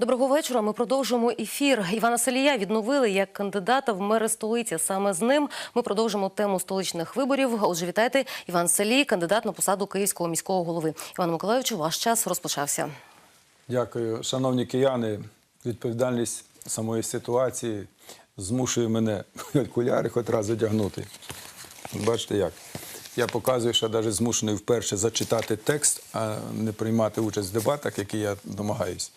Доброго вечора. Ми продовжуємо ефір. Івана Салія відновили як кандидата в мери столиці. Саме з ним ми продовжимо тему столичних виборів. Отже, вітайте Іван Салій, кандидат на посаду київського міського голови. Іван Миколаївичу, ваш час розпочався. Дякую, шановні кияни. Відповідальність самої ситуації змушує мене окуляри хоч раз одягнути. Бачите як? Я показую, що навіть змушений вперше зачитати текст, а не приймати участь в дебатах, які я домагаюсь.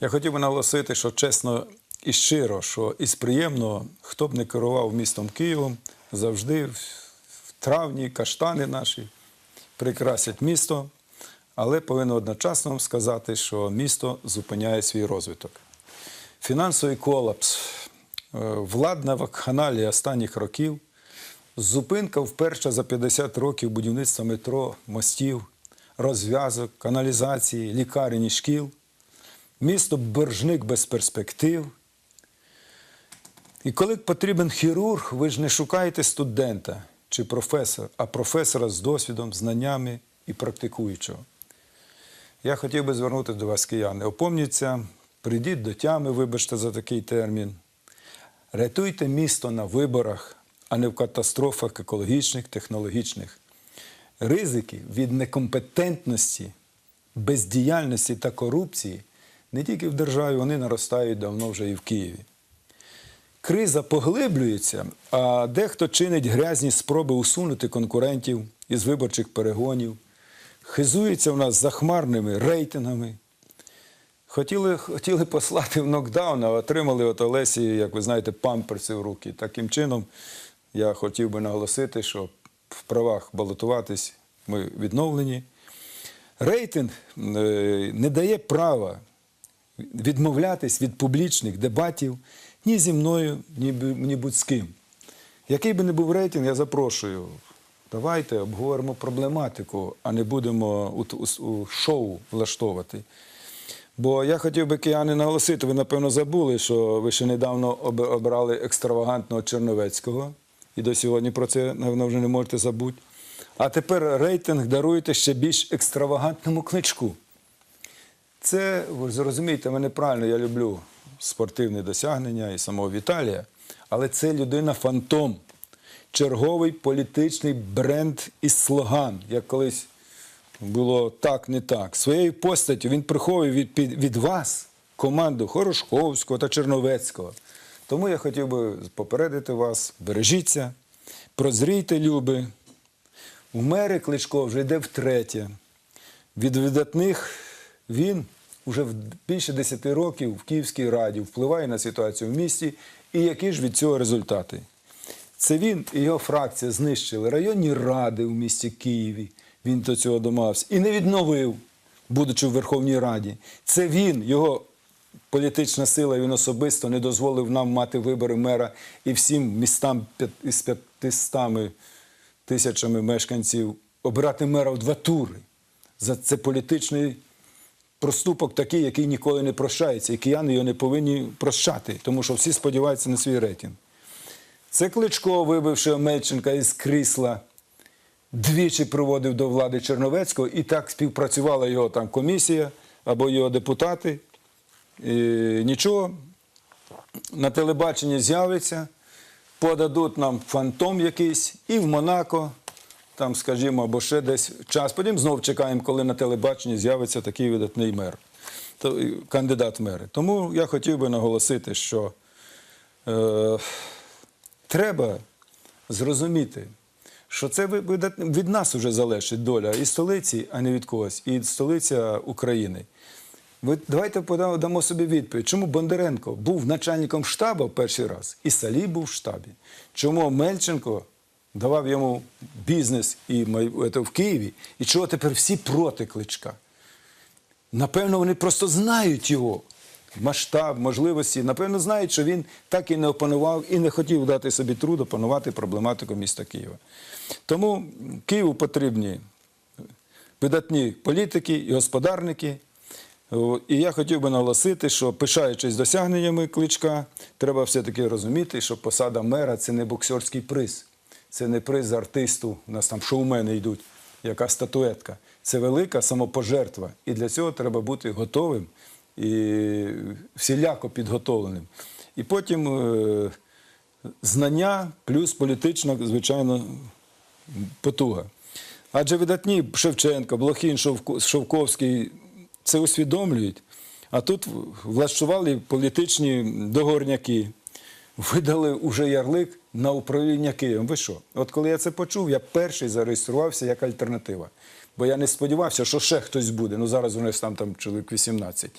Я хотів би наголосити, що чесно і щиро, що із приємного, хто б не керував містом Києвом, завжди в травні каштани наші прикрасять місто, але повинен одночасно сказати, що місто зупиняє свій розвиток. Фінансовий колапс, е, владна вакханалія останніх років, зупинка вперше за 50 років будівництва метро, мостів, розв'язок, каналізації, лікарень і шкіл, місто боржник без перспектив. І коли потрібен хірург, ви ж не шукаєте студента чи професора, а професора з досвідом, знаннями і практикуючого. Я хотів би звернутися до вас, кияни. Опомніться, прийдіть до тями, вибачте за такий термін. Рятуйте місто на виборах, а не в катастрофах екологічних, технологічних. Ризики від некомпетентності, бездіяльності та корупції не тільки в державі, вони наростають давно вже і в Києві. Криза поглиблюється, а дехто чинить грязні спроби усунути конкурентів із виборчих перегонів, хизується в нас захмарними рейтингами. Хотіли, хотіли послати в нокдаун, а отримали от Олесі, як ви знаєте, памперси в руки. Таким чином, я хотів би наголосити, що в правах балотуватись ми відновлені. Рейтинг е, не дає права відмовлятись від публічних дебатів ні зі мною, ні, будь з ким. Який би не був рейтинг, я запрошую. Давайте обговоримо проблематику, а не будемо у, у, у шоу влаштовувати. Бо я хотів би кияни наголосити, ви напевно забули, що ви ще недавно об- обрали екстравагантного Черновецького, і до сьогодні про це, напевно, вже не можете забути. А тепер рейтинг даруєте ще більш екстравагантному кличку. Це, ви зрозумієте, мене правильно, я люблю спортивні досягнення і самого Віталія, але це людина-фантом, черговий політичний бренд і слоган, як колись було так, не так. Своєю постаттю він приховує від, від вас команду Хорошковського та Черновецького. Тому я хотів би попередити вас, бережіться, прозрійте, люби. У мери Кличко вже йде втретє. Від видатних він уже в більше 10 років в Київській раді впливає на ситуацію в місті. І які ж від цього результати? Це він і його фракція знищили районні ради в місті Києві. Він до цього домагався і не відновив, будучи в Верховній Раді. Це він, його політична сила, він особисто не дозволив нам мати вибори мера і всім містам із 500 тисячами мешканців обирати мера в два тури. За це політичний проступок такий, який ніколи не прощається, і кияни його не повинні прощати, тому що всі сподіваються на свій рейтинг. Це Кличко, вибивши Омельченка із крісла, двічі приводив до влади Черновецького, і так співпрацювала його там комісія або його депутати. Нічого, на телебаченні з'явиться, подадуть нам фантом якийсь і в Монако, там, скажімо, або ще десь час. Потім знов чекаємо, коли на телебаченні з'явиться такий видатний мер, кандидат мери. Тому я хотів би наголосити, що е, треба зрозуміти, що це від нас вже залежить доля і столиці, а не від когось, і столиця України. Ви давайте дамо собі відповідь, чому Бондаренко був начальником штабу перший раз, і Салій був в штабі. Чому Мельченко давав йому бізнес і це в Києві, і чого тепер всі проти кличка? Напевно, вони просто знають його масштаб, можливості. Напевно, знають, що він так і не опанував і не хотів дати собі труд опанувати проблематику міста Києва. Тому Києву потрібні видатні політики і господарники. І я хотів би наголосити, що пишаючись досягненнями кличка, треба все-таки розуміти, що посада мера це не боксерський приз, це не приз артисту, у нас там шоумени йдуть, яка статуетка. Це велика самопожертва. І для цього треба бути готовим і всіляко підготовленим. І потім е, знання плюс політична, звичайно, потуга. Адже видатні Шевченко, Блохін, Шовко- Шовковський це усвідомлюють. А тут влаштували політичні договорняки, видали уже ярлик на управління Києвом. Ви що? От коли я це почув, я перший зареєструвався як альтернатива. Бо я не сподівався, що ще хтось буде. Ну зараз у нас там, там чоловік 18.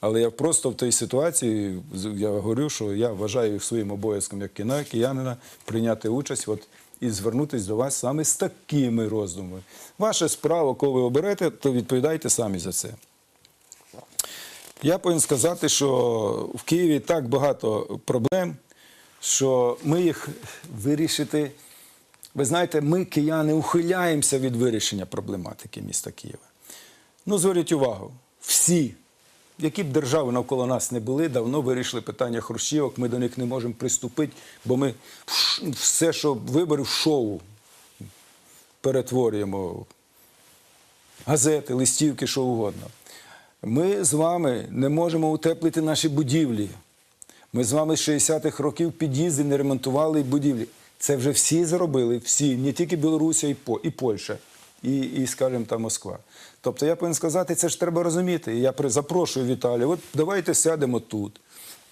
Але я просто в тій ситуації я говорю, що я вважаю своїм обов'язком як кіна- киянина прийняти участь от, і звернутися до вас саме з такими роздумами. Ваше справа, кого ви оберете, то відповідайте самі за це. Я повинен сказати, що в Києві так багато проблем, що ми їх вирішити. Ви знаєте, ми, кияни, ухиляємося від вирішення проблематики міста Києва. Ну, зверніть увагу, всі, які б держави навколо нас не були, давно вирішили питання хрущівок, ми до них не можемо приступити, бо ми все, що вибори в шоу перетворюємо газети, листівки, що угодно. Ми з вами не можемо утеплити наші будівлі. Ми з вами з 60-х років під'їзди не ремонтували будівлі. Це вже всі зробили, всі, не тільки Білорусія і, По- і Польща, і, і скажімо, там Москва. Тобто я повинен сказати, це ж треба розуміти. Я запрошую Віталія, от давайте сядемо тут.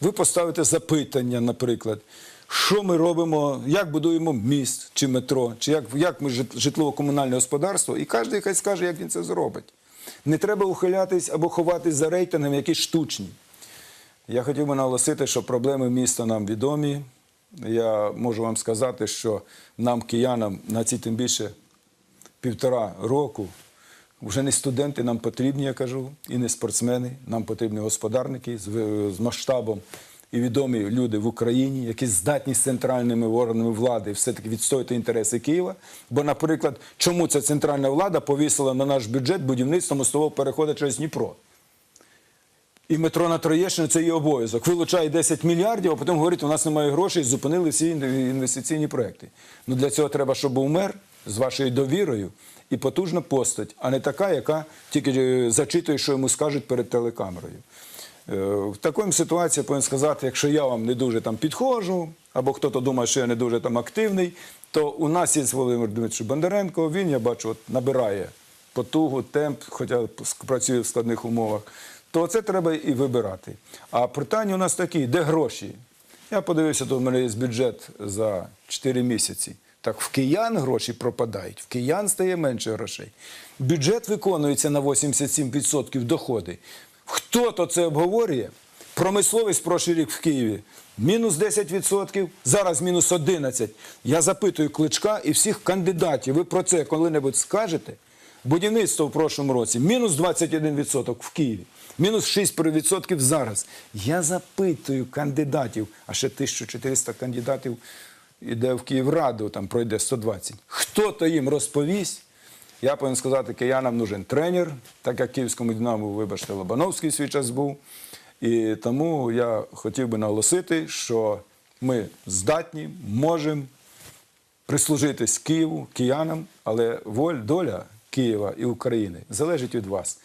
Ви поставите запитання, наприклад, що ми робимо, як будуємо міст чи метро, чи як, як ми жит- житлово-комунальне господарство, і кожен хай скаже, як він це зробить. Не треба ухилятись або ховатись за рейтингами, які штучні. Я хотів би наголосити, що проблеми міста нам відомі. Я можу вам сказати, що нам, киянам, на ці тим більше півтора року, вже не студенти нам потрібні, я кажу, і не спортсмени. Нам потрібні господарники з, масштабом і відомі люди в Україні, які здатні з центральними органами влади все-таки відстояти інтереси Києва. Бо, наприклад, чому ця центральна влада повісила на наш бюджет будівництво мостового переходу через Дніпро? І метро на Троєщину це її обов'язок. Вилучає 10 мільярдів, а потім говорить, у нас немає грошей, зупинили всі інвестиційні проекти. Ну для цього треба, щоб був мер з вашою довірою і потужна постать, а не така, яка тільки е, зачитує, що йому скажуть перед телекамерою. Е, В такій ситуації повинен сказати, якщо я вам не дуже там підходжу, або хтось думає, що я не дуже там активний, то у нас є Володимир Дмитрович Бондаренко, він, я бачу, от, набирає потугу, темп, хоча працює в складних умовах, то це треба і вибирати. А питання у нас такі, де гроші? Я подивився, тут у мене є бюджет за 4 місяці. Так в киян гроші пропадають, в киян стає менше грошей. Бюджет виконується на 87% доходи. Хто то це обговорює? Промисловість прошлий рік в Києві мінус 10%, зараз мінус 11%. Я запитую Кличка і всіх кандидатів, ви про це коли-небудь скажете? Будівництво в прошлому році мінус 21% в Києві, мінус 6% зараз. Я запитую кандидатів, а ще 1400 кандидатів іде в Київраду, там пройде 120. Хто то їм розповість? Я повинен сказати, киянам нужен тренер, так як київському Динамо, вибачте, Лобановський свій час був. І тому я хотів би наголосити, що ми здатні, можемо прислужитись Києву, киянам, але воль, доля Києва і України залежить від вас.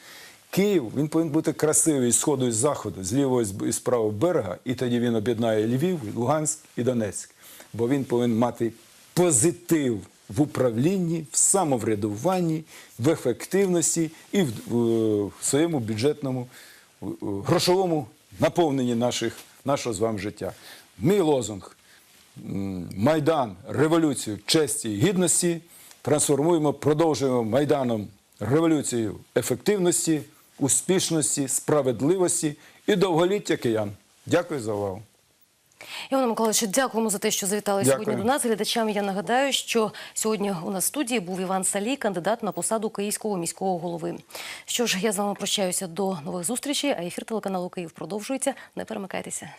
Київ він повинен бути красивий з сходу і з заходу, з лівого і з- правого берега, і тоді він об'єднає Львів, Луганськ і Донецьк. Бо він повинен мати позитив в управлінні, в самоврядуванні, в ефективності і в, в- в своєму бюджетному в- в грошовому наповненні наших, нашого з вами життя. Мій лозунг Майдан, революцію честі і гідності трансформуємо, продовжуємо Майданом революцію ефективності, успішності, справедливості і довголіття киян. Дякую за увагу. Івана Миколаївичу, дякуємо за те, що завітали Дякую. сьогодні до нас. Глядачам я нагадаю, що сьогодні у нас в студії був Іван Салій, кандидат на посаду Київського міського голови. Що ж, я з вами прощаюся до нових зустрічей, а ефір телеканалу Київ продовжується. Не перемикайтеся.